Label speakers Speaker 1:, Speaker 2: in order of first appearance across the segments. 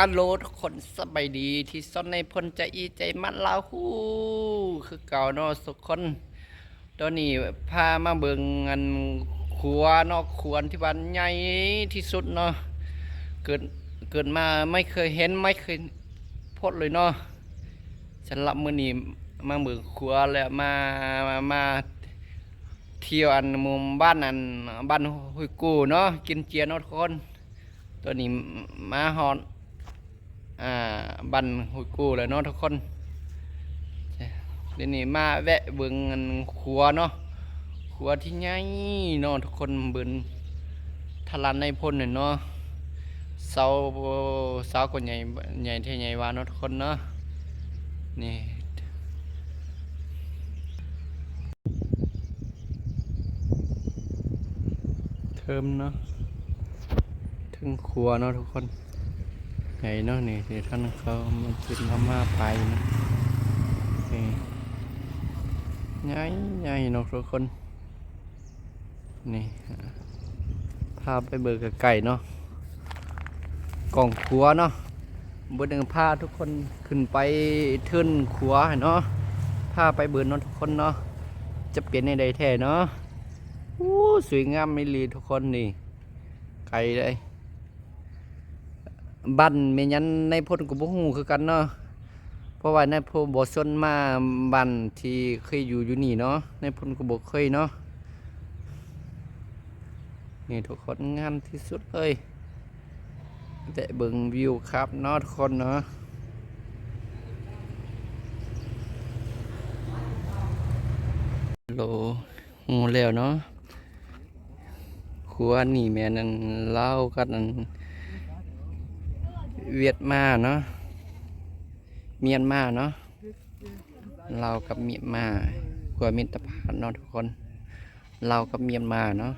Speaker 1: อัลโหลทุกคนสบายดีที่ซ่อนในพลใจอีใจมันลาฮู้คือเก่าเนาะทุกคน ตอนนี้พามาเบิ่งอันครัวเนาะครัวที่บ้านใหญ่ที่สุดเนาะเกิดเกิดมาไม่เคยเห็นไม่เคยพบเลยเนาะสำหรับมือนี้มาเบิ่งครัวแล้วมามามาเที่ยวอันมุมบ้านอันบ้านห้วยกูเนาะกินเจียเนาะทุกคนตัวนี้มาฮอน อ่าบันหุยกูเลยเนาะทุกคนเดี๋ยวนี้มาแวะเบิ่งอันครัวเนาะครัวที่ใหญ่เนาะทุกคนเบิ่งทลันในพ่นเนี่ยนาะเสาเสาก็ใหญ่ใหญ่เท่ใหญ่ว่าเนาะทุกคนเนาะนี่เทิมเนาะถึงครัวเนาะทุกคน ไงเนาะนี่ที่ท่านเขามากินพม่าไปนะนี่ใหญ่ใหญ่เนาะทุกคนนี่พาไปเบิกกับไก่เนาะกล่องขัวเนาะบนหนึ่งพาทุกคนขึ้นไปเทินขัวเนาะพาไปเบิร์เนาะทุกคนเนาะจะเปลี่ยนในใดแท้เนาะอู้สวยงามไม่ลีทุกคนนี่ไก่เลย บ้านแม่ยันในพ้นกับบ่ฮู้คือกันเนาะเพราะว่าในพ้นบ่ซนมาบ้านที่เคยอยู่อยู่นี่เนาะในพ้นก็บ่เคยเนาะนี่ทุกคนงามที่สุดเลยแต่เบิ่งวิวครับเนาะทุกคนเนาะโลฮู้แล้วเนาะครัวนี่แม่นั่นเล่ากันนั่น เวียดมาเนาะเมียนมาเนาะเรากับเมียนมาขวมิตรภาพเนาะทุกคน เรากับเมียนมาเนาะ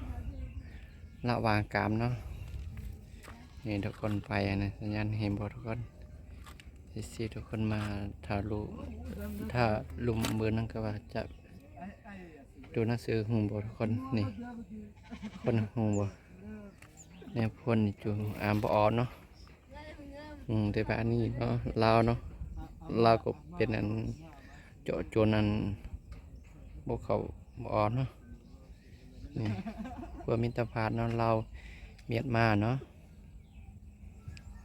Speaker 1: ระวางกามเนาะนี่ทุกคนไปนะสัญญาณเห็นบ่ทุกคนสิทุกคนมาถ้ารู้ถ้าลุมเบือนั่นก็ว่าจะดูหนังสือหูบ่ทุกคนนี่คนหูบ่เนี่ยพนจูอ่านบ่ออเนาะ อืมแต่ว่าอันนี้เนาะลาวเนาะลาวก็เป็นอันเจาะจนอันบกเขาบออกเนาะนี่เพื่อมิตรภาพเนาะเราวเมียนมาเนาะ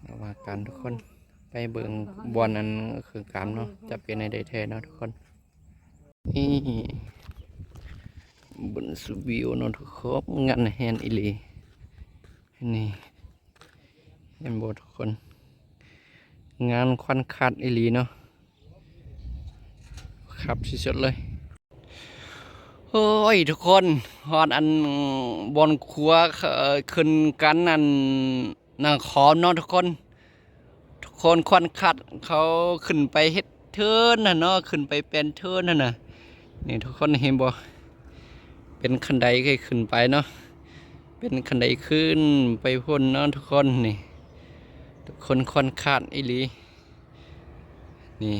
Speaker 1: ระว่ากันทุกคนไปเบิ่งบอลอันคือการเนาะจะเป็นในใดแท้เนาะทุกคนนี่บนสุบิวเนาะทุกคนงานแฮนอิลีนี่เห็นบทุกคน งานควันคัดอีลีเนาะครับที่สุดเลยโอ้ยทุกคนฮอดอันบอนครัวขึ้นกันอันนางขอมเนาะทุกคน ทุกคนควันคัดเขาขึ้นไปเฮ็ดเทินน่ะเนาะขึ้นไปเป็นเทินน่ะนะนี่ทุกคนเห็นบ่เป็นคันไดเคยขึ้นไปเนาะเป็นคันไดขึ้นไปพ่นเนาะทุกคนนี่ ทุกคนค่อนข้างอีหลีนี่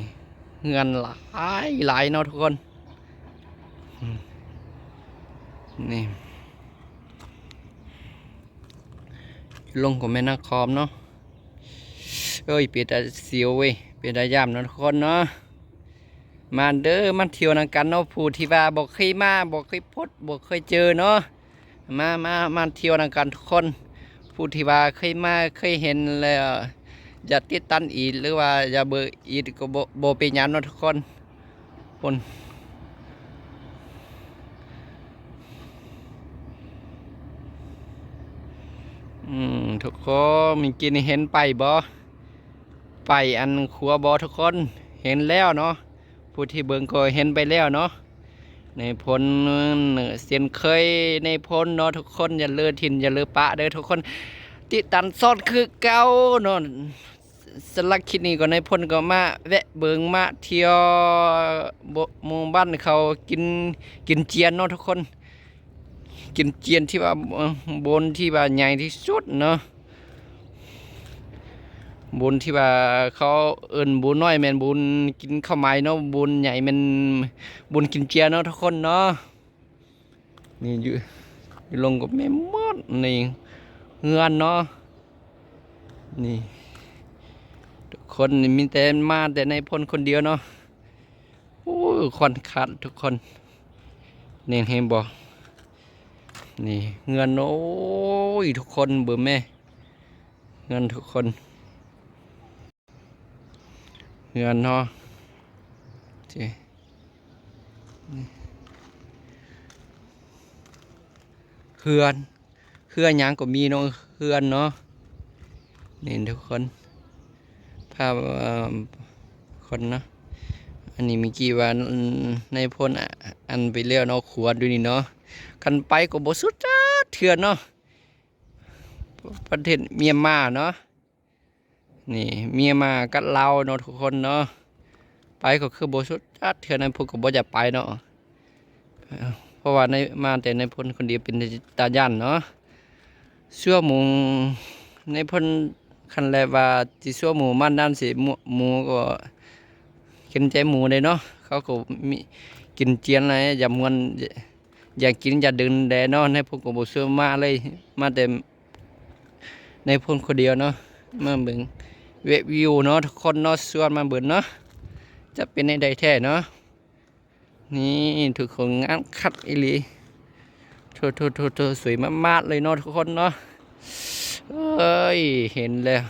Speaker 1: เงินหลายหลายเนาะทุกคน นี่ ลงของแม่นาคอมเนาะเอ้ยเปียดเสียวเว้ยเปียดย่ำเนาะทุกคนเนาะมาเด้อมันเที่ยวนังกันเนาะผู้ที่ว่าบอกเคยมาบอกเคยพดบอกเคยเจอเนาะมามามาเที่ยวนังกันทุกคน ผู้ที่ว่าเคยมาเคยเห็นแล้วอย่าติดตันอีกหรือว่าอย่าเบอร์อีกก็บบเป็นยังเนะทุกคนคนอืมทุกคนมีกินเห็นไปบ่ไปอันคัวบ่ทุกคนเห็นแล้วเนาะผู้ที่เบิงก็เห็นไปแล้วเนาะ ในพลเสียนเคยในพลเนาะทุกคนอย่าเลือถิ่นอย่าเลือปะเด้อทุกคนติดตันซอดคือเก่าเนาะสลักคิดนี้ก็ในพลก็มาแวะเบิงมาเที่ยวบ่หมู่บ้านเขากินกินเจียนเนาะทุกคน กินเจียนที่ว่าบนที่ว่าใหญ่ที่สุดเนาะ บุญที่ว่าเขาเอิ้นบุญน้อยแม่นบุญกินข้าวไม้เนาะบุญใหญ่แม่นบุญกินเจียเนาะทุกคนเนาะนี่อยู่อยู่ลงกับแม่มดนี่เฮือนเนาะนี่ทุกคนมีแต่มาแต่ในพลคนเดียวเนาะโอ้ควันขาดทุกคนนี่เห็นบ่นี่เงินโอ้ยทุกคนเบื่อแม่ เงินทุกคน เงินเนาะเจเฮือนเฮือนยังก็มีเนาะเฮือนเนาะนี่ทุกคนภาพคนเนาะอันนี้มีกี่วันในพลอะอันไปเลี้ยวเนาะขวดดูนี่เนาะกันไปก็บ่สุดจ้าเถื่อนเนาะประเทศเมียนมาเนาะ นี่เมียมากัดเราเนาะทุกคนเนาะไปก็คือโบสุดจัดเทื่อนั้นพวกก็บ่จะไปเนาะเพราะว่าในมาแต่ในพลคนเดียวเป็นตาย่านเนาะชั่วโมงในพลคันแลว่าที่ชั่วโมงมันด้านสิหมูหมูก็กินใจหมูเลยเนาะเขาก็มีกินเจียนอะไรอย่ามวนอย่ากินอย่าดึงแดเนาะในพวกก็บ่ชั่วมาเลยมาแต่ในพลคนเดียวเนาะเมาเบิ่ง เวะวิวเนาะทุกคนเนาะส่วนมาเบิ่งเนาะจะเป็นในใดแท้เนาะนี่ทุกคนงานคัดอีลีโทโทโทโทสวยมากๆเลยเนาะทุกคนเนาะเอ้ยเห็นแล้ว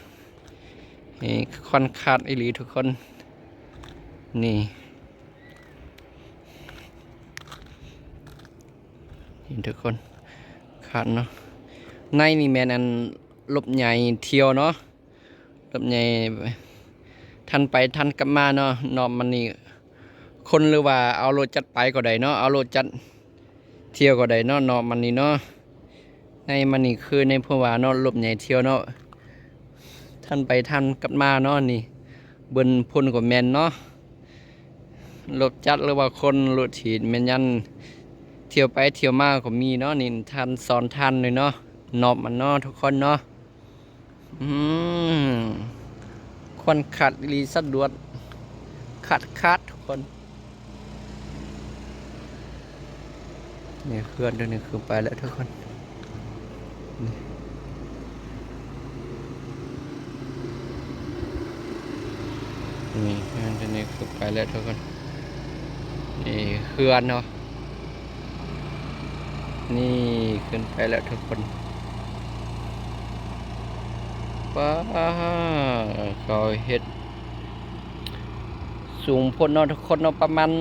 Speaker 1: นี่คอนคัดอีลีทุกคน นี่เห็นทุกคนคัดเนาะในนี่แมนอันลบใหญ่เที่ยวเนาะ ลบใหญ่ทันไปทันกลับมาเนาะเนอมันนี่คนหรือว่าเอารถจัดไปก็ได้เนาะเอารถจัดเที่ยวก็ได้เนาะเนอมันนี่เนาะในมันนี่คือในพวว่าเนาะลบใหญ่เที่ยวเนาะทันไปทันกลับมาเนาะนี่เบิ่นพ่นกับแมนเนาะรถจัดหรือว่าคนรถถีดแมนยันเที่ยวไปเที่ยวมาก็มีเนาะนี่ทันสอนทันเลยเนาะนอบมันเนาะทุกคนเนาะ อืมควันขัดอีหลีสะดวดขัดคัดทุกคนนี่เคลื่อนตัวนี้คือไปแล้วทุกคนนี่เคลื่อนตัวนี้คือไปแล้วทุกคนนี่เคลื่อนเนาะนี่ขึ้นไปแล้วทุกคน ป้าเขาเฮ็ด สูงพ้นนาะทุกคนนาะประมาณ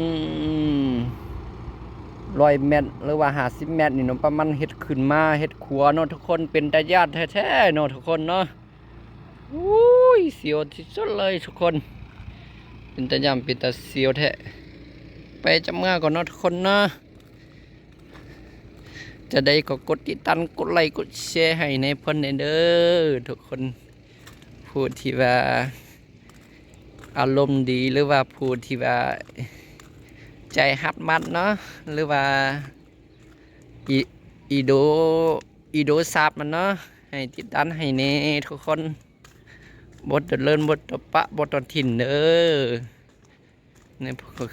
Speaker 1: ร้อยเมตรหรือว่าห้าสิบเมตรนี่นาะประมาณเฮ็ดขึ้นมาเฮ็ดขัวนาะทุกคนเป็นตาญาติแท้ๆนาะทุกคนเนาะอุ้ยเสียวที่สุดเลยทุกคน เป็นตาย่ำเป็นตาเสียวแท้ไปจำง่าก่อนนาะทุกคนเนาะ จะได้ก็กดติดตามกดไลค์กดแชร์ให้ในเพิ่นเด้อทุกคนผู้ที่ว่า อารมณ์ดีหรือว่าผู้ที่ว่า ใจฮัดมัดเนาะหรือว่าอีอีโดอีโดซาบมันเนาะให้ติดตามให้เน่ทุกคนบทเลินบทปะบทตอนถิ่นเด้อในพวก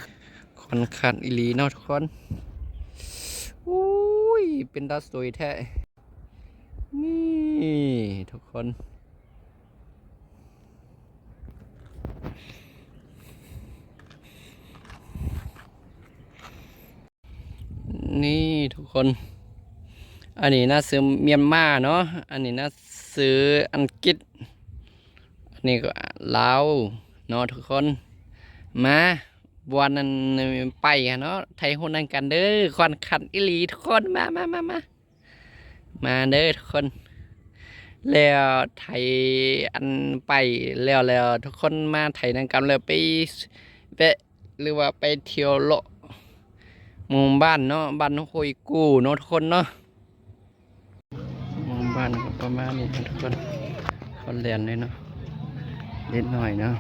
Speaker 1: คนขันอีลีเนาะทุกคนอุ้ ย เป็นตาสวยแท้ นี่ ทุกคน นี่ทุกคน อันนี้นะซื้อเมียนมาเนาะ อันนี้นะซื้ออังกฤษ อันนี้ก็ลาวเนาะทุกคน มา บวนนั้นไปอะเนาะไทยคนนั้นกันเด้อควันขันอิลีทุกคนมามามามามาเด้อทุกคน แล้วไทยอันไปแล้วแล้วทุกคนมาไทยนั่นกันแล้วไปแวะหรือว่าไปเที่ยวเลหมู่บ้านเนาะบ้านโฮยกูเนาะทุกคนเนาะหมู่บ้านก็ประมาณนี้ทุกคนคนเรียนเลยเนาะเล็กหน่อยเนาะ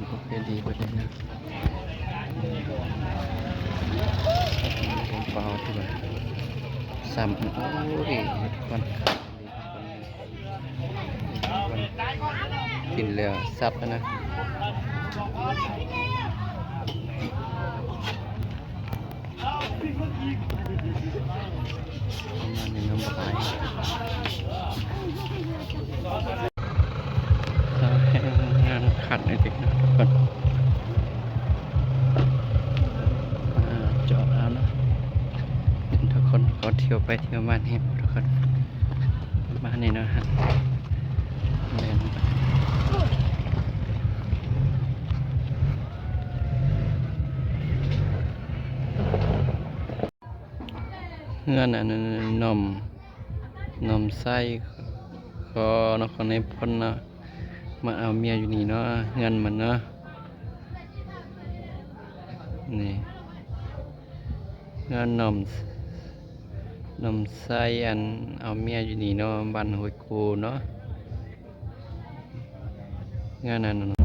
Speaker 1: ของพวกเรดีไปเลยนะเบาด้วยซ้ำโอ้ยคนกินเหลือซับนะนี้น้ำปลา ขัดในติ๊กนะทุกนจอดแล้วนะทุกคนก็เที่ยวไปเที่ยวมาเนี่ยทุกคนมาเนี่ยนะฮะเดินงื่อนอันนมนมไส้ขอนคนในพ้นนะ มาเอาเมียอยู่นี่เนาะเงินมันเนาะนี่เงินนมนมไส้อันเอาเมียอยู่นี่เนาะบ้านหวยกูเนาะงานนั้น